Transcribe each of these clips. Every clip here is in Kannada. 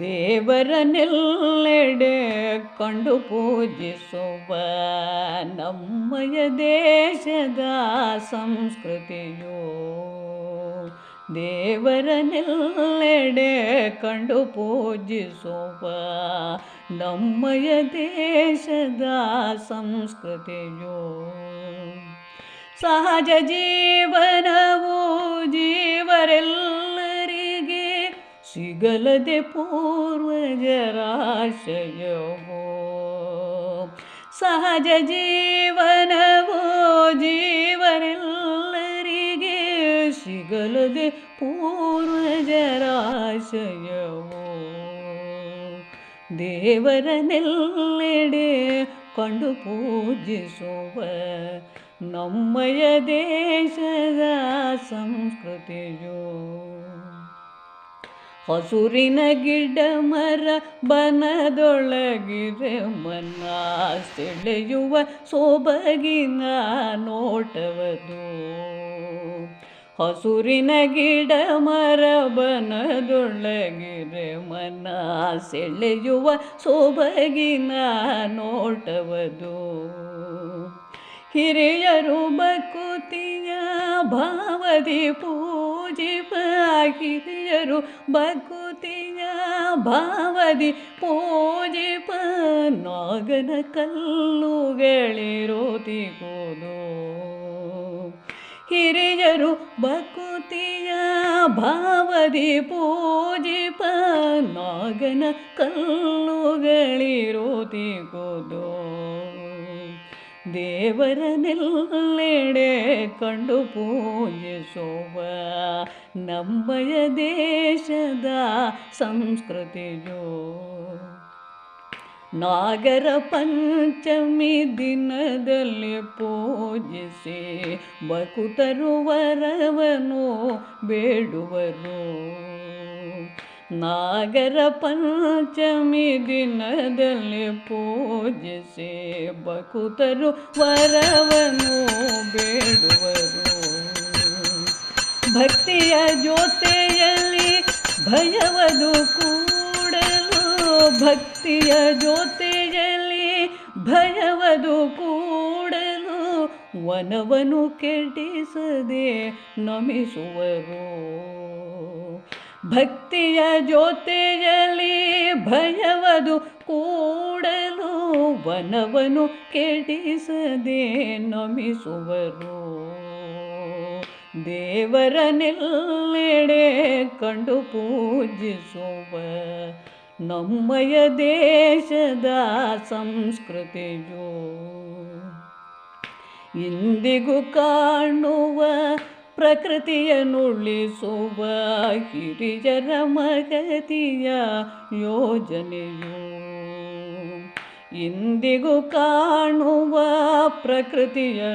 ದೇವರನ್ನೆಲ್ಲೆಡೆ ಕಂಡು ಪೂಜಿಸುವ ನಮ್ಮಯ ದೇಶದ ಸಂಸ್ಕೃತಿಯು. ದೇವರನ್ನೆಲ್ಲೆಡೆ ಕಂಡು ಪೂಜಿಸುವ ನಮ್ಮಯ ದೇಶದ ಸಂಸ್ಕೃತಿಯು. ಸಹಜ ಜೀವನವು ಜೀವರೆಲ್ಲರಿಗೆ ಸಿಗಲದೆ ಪೂರ್ವಜರಾಶಯವೋ ಸಹಜ ಜೀವನವು ಜೀವರೆಲ್ಲರಿಗೆ ಸಿಗಲದೆ ಪೂರ್ವಜರಾಶಯವೋ ದೇವರನ್ನೆಲ್ಲೆಡೆ ಕಂಡು ಪೂಜಿಸುವ ನಮ್ಮಯ ದೇಶದ ಸಂಸ್ಕೃತಿಯು ಹಸುರಿನ ಗಿಡ ಮರ ಬನದೊಳಗಿರೆ ಮನ ಸೆಳೆಯುವ ಸೊಬಗಿನ ನೋಟವದು. ಹಸುರಿನ ಗಿಡ ಮರ ಬನದೊಳಗಿರೆ ಮನ ಸೆಳೆಯುವ ಸೊಬಗಿನ ನೋಟವದು. ಹಿರಿಯರು ಬಕುತಿಯ ಭಾವದಿ ಪೂಜಿಪ ಹಿರಿಯರು ಭಾವದಿ ಪೂಜಿಪ ನಾಗನ ಕಲ್ಲುಗಳಿರೋತಿಗೋದು ಹಿರಿಯರು ಬಕುತಿಯ ಭಾವದಿ ಪೂಜಿಪ ನಾಗನ ಕಲ್ಲುಗಳಿರೋದಿಗೋದು ದೇವರನ್ನೆಲ್ಲೆಡೆ ಕಂಡು ಪೂಜಿಸುವ ನಮ್ಮಯ ದೇಶದ ಸಂಸ್ಕೃತಿಯು. ನಾಗರ ಪಂಚಮಿ ದಿನದಲ್ಲಿ ಪೂಜಿಸಿ ಬಕುತರು ವರವನು ಬೇಡುವರು. ನಾಗರ ಪಂಚಮಿ ದಿನದಲ್ಲಿ ಪೂಜಿಸಿ ಬಕುತರು ವರವನು ಬೇಡುವರು. ಭಕ್ತಿಯ ಜೊತೆಯಲ್ಲಿ ಭಯವದು ಕೂಡಲು, ಭಕ್ತಿಯ ಜೊತೆಯಲ್ಲಿ ಭಯವದು ಕೂಡಲು ವನವನು ಕೆಟ್ಟಿಸದೆ ನಮಿಸುವರು. ಭಕ್ತಿಯ ಜೊತೆಯಲ್ಲಿ ಭಯವದು ಕೂಡಲು ವನವನು ಕೆಡಿಸದೆ ನಮಿಸುವರು. ದೇವರನೆಲ್ಲೆಡೆ ಕಂಡು ಪೂಜಿಸುವ ನಮ್ಮಯ ದೇಶದ ಸಂಸ್ಕೃತಿಯು ಇಂದಿಗೂ ಕಾಣುವ ಪ್ರಕೃತಿಯನ್ನುಳಿಸುವ ಹಿರಿಯರ ಮಗತಿಯ ಯೋಜನೆಯು ಇಂದಿಗೂ ಕಾಣುವ ಪ್ರಕೃತಿಯನ್ನುಳಿಸುವ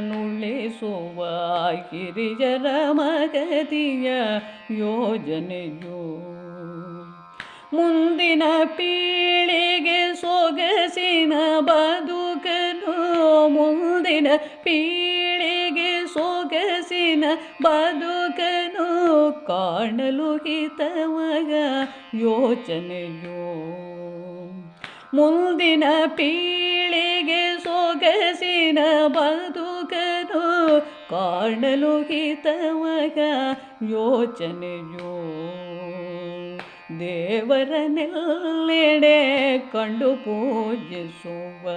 ಹಿರಿಯರ ಮಗತಿಯ ಯೋಜನೆಯು. ಮುಂದಿನ ಪೀಳಿಗೆ ಸೊಗಸಿನ ಬದುಕನು ಮುಂದಿನ ಪೀಳಿಗೆ ಸೊಗಸಿನ ಬದುಕನು ಕಾಣಲು ಹಿತವಗ ಯೋಚನೆಯು. ಮುಂದಿನ ಪೀಳಿಗೆ ಸೊಗಸಿನ ಬದುಕನು ಕಾಣಲು ಯೋಚನೆಯು. ದೇವರನ್ನೆಲ್ಲೆಡೆ ಕಂಡು ಪೂಜಿಸುವ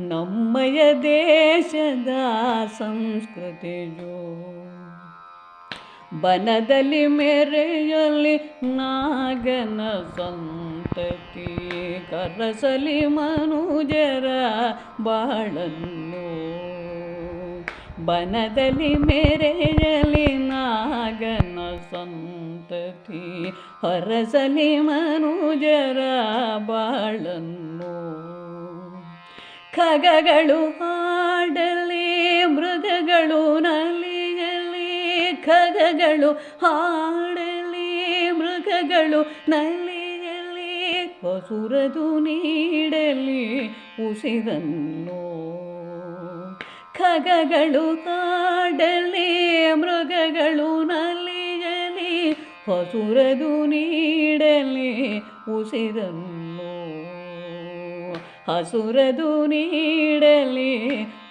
ನಮ್ಮಯ ದೇಶದ ಸಂಸ್ಕೃತಿಯು ಬನದಲ್ಲಿ ಮೆರೆಯಲಿ ನಾಗನ ಸಂತತಿ ಕರಸಲಿ ಮನುಜರ ಬಾಳನ್ನು ಬನದಲ್ಲಿ ಮೆರೆಯಲಿ ನಾಗನ ಸಂತತಿ ಹೊರಸಲಿ ಮನುಜರ ಬಾಳನ್ನು ಖಗಗಳು ಹಾಡಲಿ ಮೃಗಗಳು ನಲಿಯಲಿ ಖಗಗಳು ಹಾಡಲಿ ಮೃಗಗಳು ನಲಿಯಲಿ ಹಸುರದು ನೀಡಲಿ ಉಸಿರನ್ನು. ಖಗಗಳು ಹಾಡಲಿ ಮೃಗಗಳು ನಲಿಯಲಿ ಹಸುರದು ನೀಡಲಿ ಉಸಿರನ್ನು. ಹಸುರದು ನೀಡಲಿ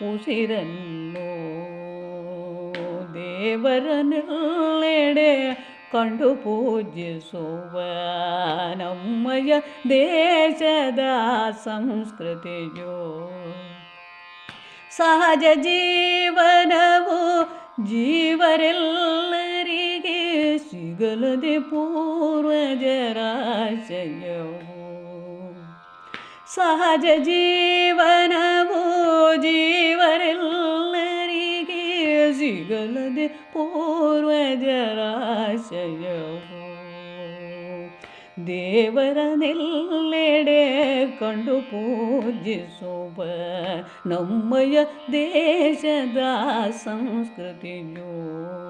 ಉಸಿರನ್ನು ದೇವರನ್ನೆಲ್ಲೆಡೆ ಕಂಡು ಪೂಜಿಸುವ ನಮ್ಮಯ ದೇಶದ ಸಂಸ್ಕೃತಿಯು ಸಹಜ ಜೀವನವು ಜೀವರೆಲ್ಲರಿಗೆ ಸಿಗಲದೆ ಪೂರ್ವಜರಾಶಯವು ಸಹಜ ಜೀವನವು ಜೀವರೆಲ್ಲರಿಗೆ ಸಿಗಲದೆ ದೇವರ ದೇವರನೆಲ್ಲೆಡೆ ಕಂಡು ಪೂಜಿಸುವ ನಮ್ಮಯ ದೇಶದ ಸಂಸ್ಕೃತಿಯು.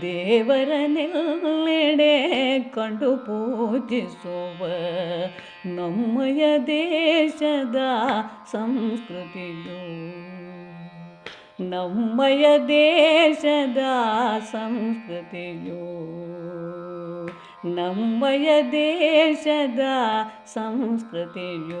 ದೇವರನೆಲ್ಲೆಡೆ ಕಂಡು ಪೂಜಿಸುವ ನಮ್ಮಯ ದೇಶದ ಸಂಸ್ಕೃತಿಯು. ನಮ್ಮಯ ದೇಶದ ಸಂಸ್ಕೃತಿಯು. ನಮ್ಮಯ ದೇಶದ ಸಂಸ್ಕೃತಿಯು.